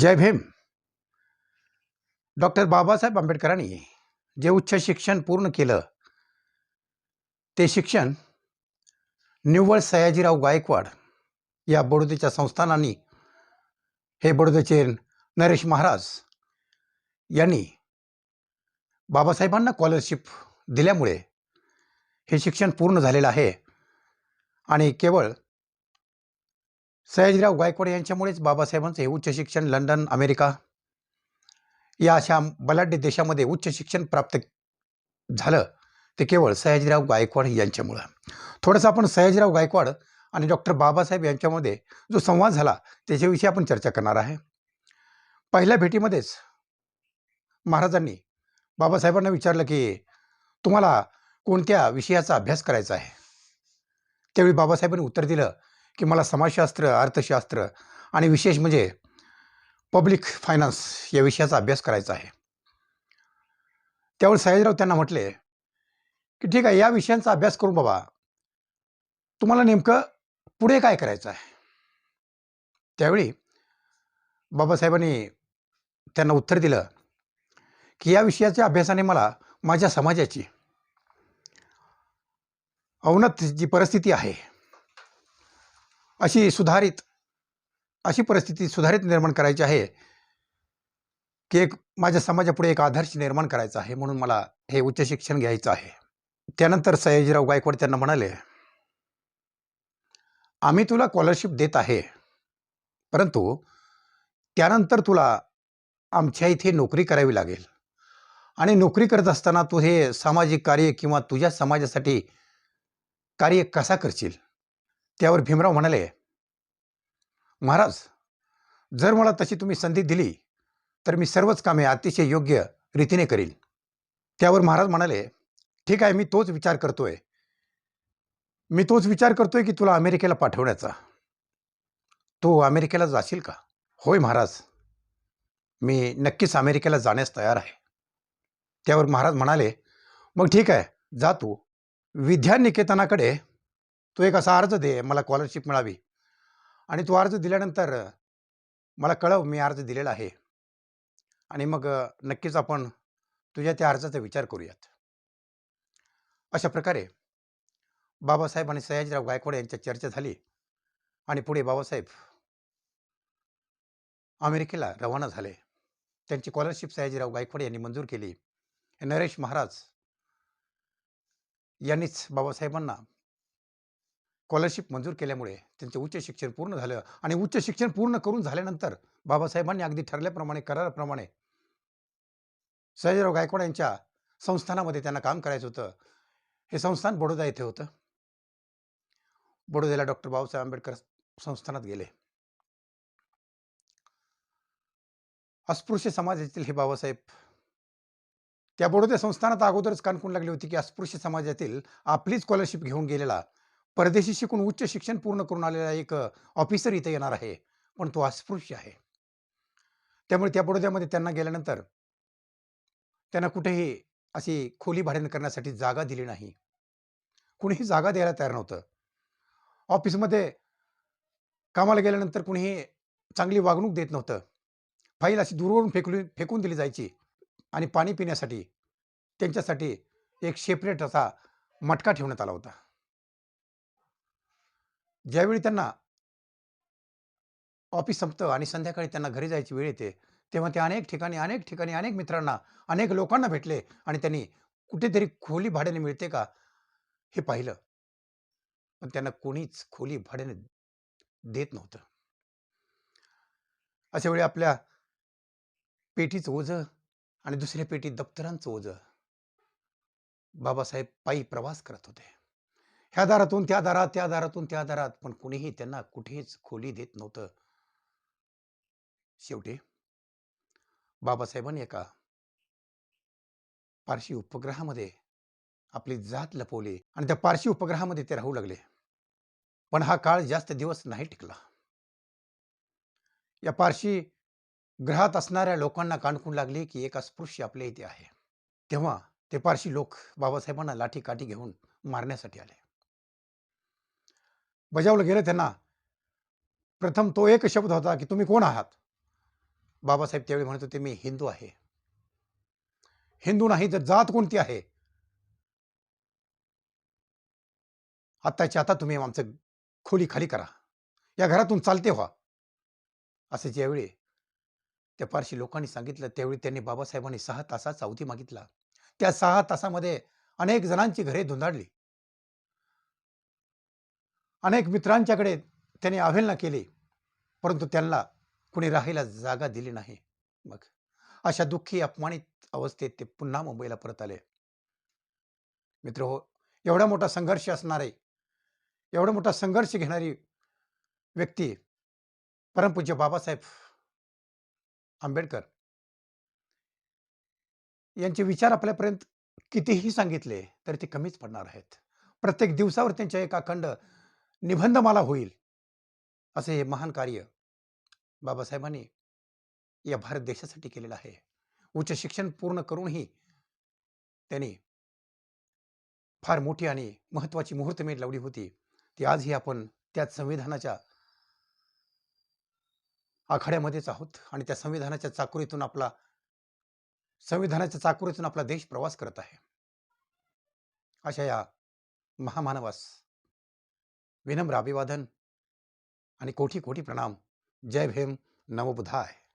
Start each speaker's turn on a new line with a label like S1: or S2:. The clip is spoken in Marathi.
S1: जय भीम। डॉक्टर बाबासाहेब आंबेडकरांनी जे उच्च शिक्षण पूर्ण केलं ते शिक्षण निव्वळ सयाजीराव गायकवाड या बडोद्याच्या संस्थानांनी हे बडोद्याचे नरेश महाराज यांनी बाबासाहेबांना स्कॉलरशिप दिल्यामुळे हे शिक्षण पूर्ण झालेलं आहे आणि केवळ सयाजीराव गायकवाड यांच्यामुळेच बाबासाहेबांचे हे उच्च शिक्षण लंडन अमेरिका या अशा बलाढ्य देशामध्ये उच्च शिक्षण प्राप्त झालं. ते केवळ सयाजीराव गायकवाड यांच्यामुळं. थोडंसं आपण सयाजीराव गायकवाड आणि डॉक्टर बाबासाहेब यांच्यामध्ये जो संवाद झाला त्याच्याविषयी आपण चर्चा करणार आहे. पहिल्या भेटीमध्येच महाराजांनी बाबासाहेबांना विचारलं की तुम्हाला कोणत्या विषयाचा अभ्यास करायचा आहे? त्यावेळी बाबासाहेबांनी उत्तर दिलं की मला समाजशास्त्र अर्थशास्त्र आणि विशेष म्हणजे पब्लिक फायनान्स या विषयाचा अभ्यास करायचा आहे. त्यावेळी सयाजीराव त्यांना म्हटले की ठीक आहे या विषयांचा अभ्यास करून बाबा तुम्हाला नेमकं पुढे काय करायचं आहे? त्यावेळी बाबासाहेबांनी त्यांना उत्तर दिलं की या विषयाच्या अभ्यासाने मला माझ्या समाजाची अवनत जी परिस्थिती आहे अशी सुधारित अशी परिस्थिती सुधारित निर्माण करायची आहे की एक माझ्या समाजापुढे एक आदर्श निर्माण करायचा आहे म्हणून मला हे उच्च शिक्षण घ्यायचं आहे. त्यानंतर सयाजीराव गायकवाड त्यांना म्हणाले आम्ही तुला स्कॉलरशिप देत आहे परंतु त्यानंतर तुला आमच्या इथे नोकरी करावी लागेल. आणि नोकरी करत असताना तू हे सामाजिक कार्य किंवा तुझ्या समाजासाठी कार्य कसा करशील? त्यावर भीमराव म्हणाले महाराज जर मला तशी तुम्ही संधी दिली तर मी सर्वच कामे अतिशय योग्य रीतीने करील त्यावर महाराज म्हणाले ठीक आहे मी तोच विचार करतोय. मी तोच विचार करतोय की तुला अमेरिकेला पाठवण्याचा. तू अमेरिकेला जाशील का? होय महाराज. मी नक्कीच अमेरिकेला जाण्यास तयार आहे. त्यावर महाराज म्हणाले मग ठीक आहे जा तू. विद्यानिकेतनाकडे तू एक असा अर्ज दे मला स्कॉलरशिप मिळावी. आणि तो अर्ज दिल्यानंतर मला कळव मी अर्ज दिलेला आहे. आणि मग नक्कीच आपण तुझ्या त्या अर्जाचा विचार करूयात. अशा प्रकारे बाबासाहेब आणि सयाजीराव गायकवाड यांच्या चर्चा झाली. आणि पुढे बाबासाहेब अमेरिकेला रवाना झाले. त्यांची स्कॉलरशिप सयाजीराव गायकवाड यांनी मंजूर केली. नरेश महाराज यांनीच बाबासाहेबांना स्कॉलरशिप मंजूर केल्यामुळे त्यांचे उच्च शिक्षण पूर्ण झालं आणि उच्च शिक्षण पूर्ण करून झाल्यानंतर बाबासाहेबांनी अगदी ठरल्याप्रमाणे कराराप्रमाणे सयाजीराव गायकवाड यांच्या संस्थानामध्ये त्यांना काम करायचं होतं. हे संस्थान बडोदा येथे होतं. बडोद्याला डॉक्टर बाबासाहेब आंबेडकर संस्थानात गेले. अस्पृश्य समाजातील हे बाबासाहेब त्या बडोद्या संस्थानात अगोदरच कानकून लागली होती की अस्पृश्य समाजातील आपली स्कॉलरशिप घेऊन गेलेला परदेशी शिकून उच्च शिक्षण पूर्ण करून आलेला एक ऑफिसर इथे येणार आहे. पण तो अस्पृश्य आहे. त्यामुळे त्या बडोद्यामध्ये त्यांना गेल्यानंतर त्यांना कुठेही अशी खोली भाड्याने करण्यासाठी जागा दिली नाही. कुणीही जागा द्यायला तयार नव्हतं. ऑफिसमध्ये कामाला गेल्यानंतर कुणीही चांगली वागणूक देत नव्हतं. फाईल अशी दूरवरून फेकली फेकून दिली जायची आणि पाणी पिण्यासाठी त्यांच्यासाठी एक सेपरेट असा मटका ठेवण्यात आला होता. ज्यावेळी त्यांना ऑफिस संपतं आणि संध्याकाळी त्यांना घरी जायची वेळ येते तेव्हा ते अनेक ठिकाणी अनेक ठिकाणी अनेक मित्रांना अनेक लोकांना भेटले आणि त्यांनी कुठेतरी खोली भाड्याने मिळते का हे पाहिलं. पण त्यांना कोणीच खोली भाड्याने देत नव्हतं. अशा वेळी आपल्या पेटीचं ओझं आणि दुसऱ्या पेटी दप्तरांचं ओझं. बाबासाहेब पायी प्रवास करत होते. ह्या दारातून त्या दारात त्या दारातून त्या दारात. पण कुणीही त्यांना कुठेच खोली देत नव्हतं. शेवटी बाबासाहेबांनी एका पारशी उपग्रहामध्ये आपली जात लपवली आणि त्या पारशी उपग्रहामध्ये ते राहू लागले. पण हा काळ जास्त दिवस नाही टिकला. या पारशी ग्रहात असणाऱ्या लोकांना काणकून लागली की एक अस्पृश्य आपल्या इथे आहे. तेव्हा ते पारशी लोक बाबासाहेबांना लाठी काठी घेऊन मारण्यासाठी आले. बजावलं गेलं त्यांना. प्रथम तो एक शब्द होता की तुम्ही कोण आहात? बाबासाहेब त्यावेळी म्हणत होते मी हिंदू आहे. हिंदू नाही तर जात कोणती आहे? आत्ताच्या आता तुम्ही आमचं खोली खाली करा. या घरातून चालते व्हा. असं ज्यावेळी त्या फारशी लोकांनी सांगितलं त्यावेळी त्यांनी बाबासाहेबांनी सहा तासाचा अवधी मागितला. त्या सहा तासामध्ये अनेक जणांची घरे धुंदाडली अनेक मित्रांच्याकडे त्यांनी अवहेलना केली परंतु त्यांना कुणी राहायला जागा दिली नाही. मग अशा दुःखी अपमानित अवस्थेत ते पुन्हा मुंबईला परत आले. मित्र हो एवढा मोठा संघर्ष असणारे एवढा मोठा संघर्ष घेणारी व्यक्ती परमपूज्य बाबासाहेब आंबेडकर यांचे विचार आपल्यापर्यंत कितीही सांगितले तरी ते कमीच पडणार आहेत. प्रत्येक दिवसावर त्यांच्या एक अखंड निबंधमाला होईल असे हे महान कार्य बाबासाहेबांनी या भारत देशासाठी केलेलं आहे. उच्च शिक्षण पूर्ण करूनही त्यांनी फार मोठी आणि महत्वाची मुहूर्तमेढ लावली होती. ती आजही आपण त्याच संविधानाच्या आखाड्यामध्येच आहोत आणि त्या संविधानाच्या चाकुरीतून आपला संविधानाच्या चाकुरीतून आपला देश प्रवास करत आहे. अशा या महामानवास विनम्र अभिवादन आणि कोटी कोटी प्रणाम. जय भीम. नमोबुधाय